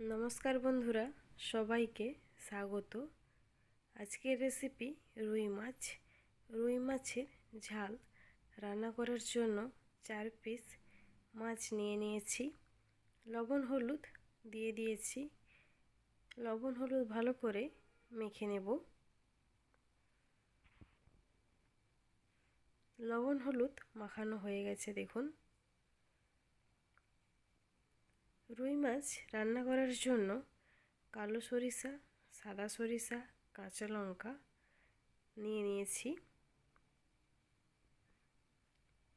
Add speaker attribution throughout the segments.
Speaker 1: নমস্কার বন্ধুরা, সবাইকে স্বাগত। আজকের রেসিপি রুই মাছ। রুই মাছের ঝাল। রান্না করার জন্য চার পিস মাছ নিয়ে নিয়েছি। লবণ, হলুদ দিয়ে দিয়েছি। লবণ, হলুদ ভালো করে মেখে নেব। লবণ, হলুদ মাখানো হয়ে গেছে, দেখুন। রুই মাছ রান্না করার জন্য কালো সরিষা, সাদা সরিষা, কাঁচা লঙ্কা নিয়ে নিয়েছি।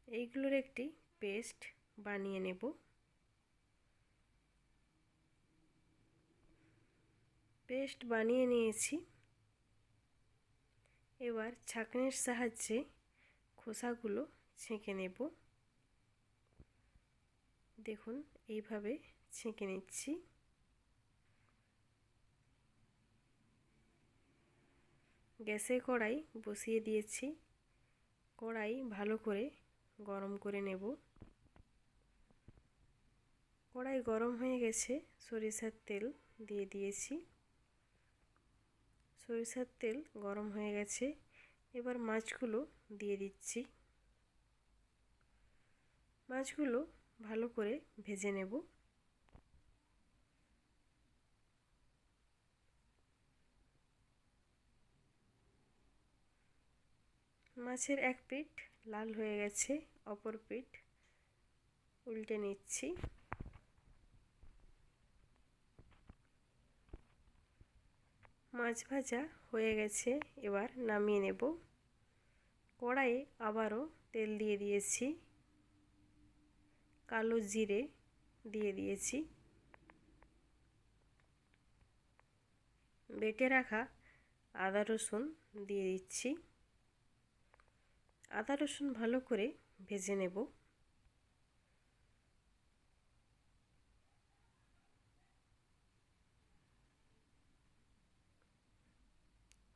Speaker 1: এইগুলোর একটি পেস্ট বানিয়ে নেব। পেস্ট বানিয়ে নিয়েছি। এবার ছাঁকনির সাহায্যে খোসাগুলো ছেঁকে নেব। দেখুন, এইভাবে ছেঁকে নিচ্ছি। গ্যাসে কড়াই বসিয়ে দিয়েছি। কড়াই ভালো করে গরম করে নেব। কড়াই গরম হয়ে গেছে, সরিষার তেল দিয়ে দিয়েছি। সরিষার তেল গরম হয়ে গেছে, এবার মাছগুলো দিয়ে দিচ্ছি। মাছগুলো ভালো করে ভেজে নেব। মাছের এক পিঠ লাল হয়ে গেছে, অপর পিঠ উল্টে নিচ্ছি। মাছ ভাজা হয়ে গেছে, এবার নামিয়ে নেব। কড়াইয়ে আবারও তেল দিয়ে দিয়েছি। কালো জিরে দিয়ে দিয়েছি। বেটে রাখা আদা রসুন দিয়ে দিচ্ছি। আদা রসুন ভালো করে ভেজে নেব।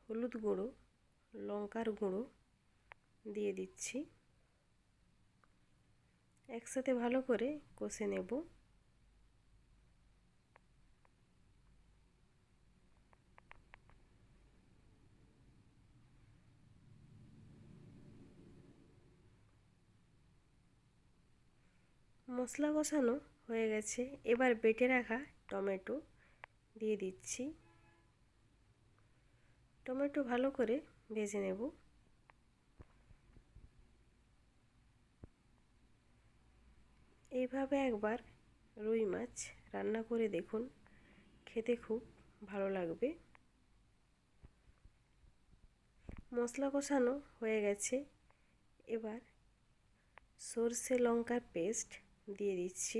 Speaker 1: হলুদ গুঁড়ো, লঙ্কার গুঁড়ো দিয়ে দিচ্ছি। একসাথে ভালো করে কষে নেব। মশলা কষানো হয়ে গেছে। এবার বেটে রাখা টমেটো দিয়ে দিচ্ছি। টমেটো ভালো করে ভেজে নেব। এইভাবে একবার রুই মাছ রান্না করে দেখুন। খেতে খুব ভালো লাগবে। মশলা কষানো হয়ে গেছে। এবার সর্ষে লঙ্কার পেস্ট দিয়ে দিচ্ছি।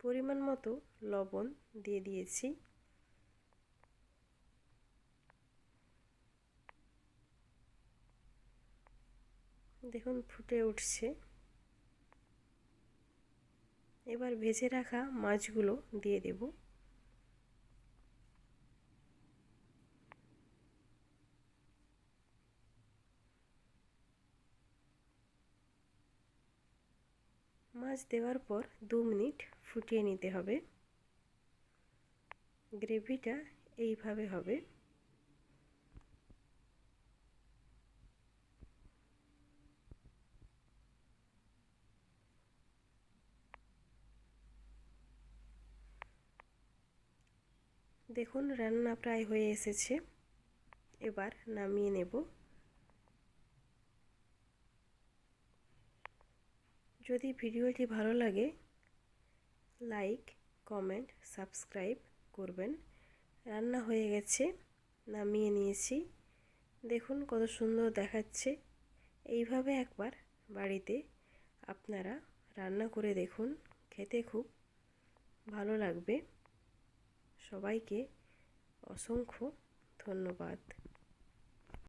Speaker 1: পরিমাণ মতো লবণ দিয়ে দিয়েছি। দেখুন ফুটে উঠছে। এবার ভেজে রাখা মাছগুলো দিয়ে দেব। মাছ দেওয়ার পর দু মিনিট ফুটিয়ে নিতে হবে। গ্রেভিটা এইভাবে হবে। দেখুন, রান্না প্রায় হয়ে এসেছে। এবার নামিয়ে নেব। যদি ভিডিওটি ভালো লাগে, লাইক, কমেন্ট, সাবস্ক্রাইব করবেন। রান্না হয়ে গেছে, নামিয়ে নিয়েছি। দেখুন কত সুন্দর দেখাচ্ছে। এইভাবে একবার বাড়িতে আপনারা রান্না করে দেখুন, খেতে খুব ভালো লাগবে। সবাইকে অসংখ্য ধন্যবাদ।